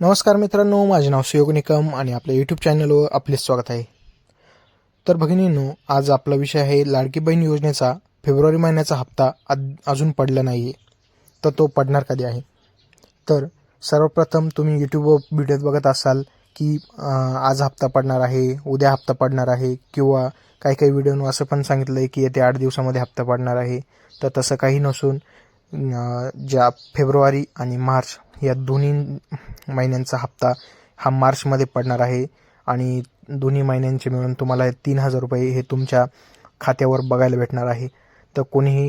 नमस्कार मित्रांनो माझे नाव सुयोग निकम आणि आपल्या यूट्यूब चॅनलवर आपले स्वागत आहे. तर भगिनींनो आज आपला विषय आहे लाडकी बहीण योजनेचा फेब्रुवारी महिन्याचा हप्ता अजून पडला नाही आहे तर तो पडणार कधी आहे? तर सर्वप्रथम तुम्ही यूट्यूबवर व्हिडिओत बघत असाल की आज हप्ता पडणार आहे उद्या हप्ता पडणार आहे किंवा काही काही व्हिडिओनं असं पण सांगितलं आहे की येत्या आठ दिवसामध्ये हप्ता पडणार आहे तर तसं काही नसून ज्या फेब्रुवारी आणि मार्च या दोन्ही महिन्यांचा हप्ता हा मार्चमध्ये पडणार आहे. आणि दोन्ही महिन्यांचे मिळून तुम्हाला तीन हजार रुपये हे तुमच्या खात्यावर बघायला भेटणार आहे. तर कोणीही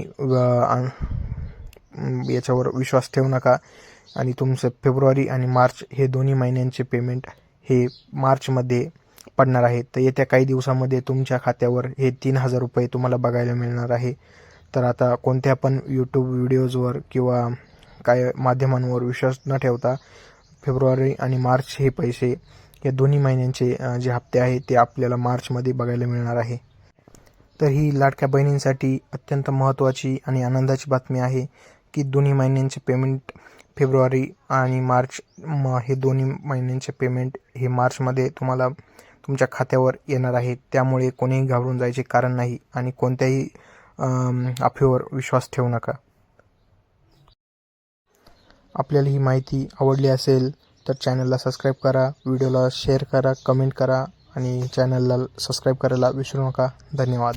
याच्यावर विश्वास ठेवू नका. आणि तुमचं फेब्रुवारी आणि मार्च हे दोन्ही महिन्यांचे पेमेंट हे मार्चमध्ये पडणार आहे. तर येत्या काही दिवसामध्ये तुमच्या खात्यावर हे तीन हजार रुपये तुम्हाला बघायला मिळणार आहे. तर आता कोणत्या पण यूट्यूब व्हिडिओजवर किंवा काय माध्यमांवर विश्वास न ठेवता फेब्रुवारी आणि मार्च हे पैसे या दोन्ही महिन्यांचे जे हप्ते आहेत ते आपल्याला मार्चमध्ये बघायला मिळणार आहे. तर ही लाडक्या बहिणींसाठी अत्यंत महत्त्वाची आणि आनंदाची बातमी आहे की दोन्ही महिन्यांचे पेमेंट फेब्रुवारी आणि मार्च म हे दोन्ही महिन्यांचे पेमेंट हे मार्चमध्ये तुम्हाला तुमच्या खात्यावर येणार आहे. त्यामुळे कोणीही घाबरून जायचे कारण नाही आणि कोणत्याही अफेवर अफवेवर विश्वास ठेवू नका. आपल्याला ही माहिती आवडली असेल तर चॅनलला सबस्क्राईब करा व्हिडिओला शेअर करा कमेंट करा आणि चॅनलला सबस्क्राईब करायला विसरू नका. धन्यवाद.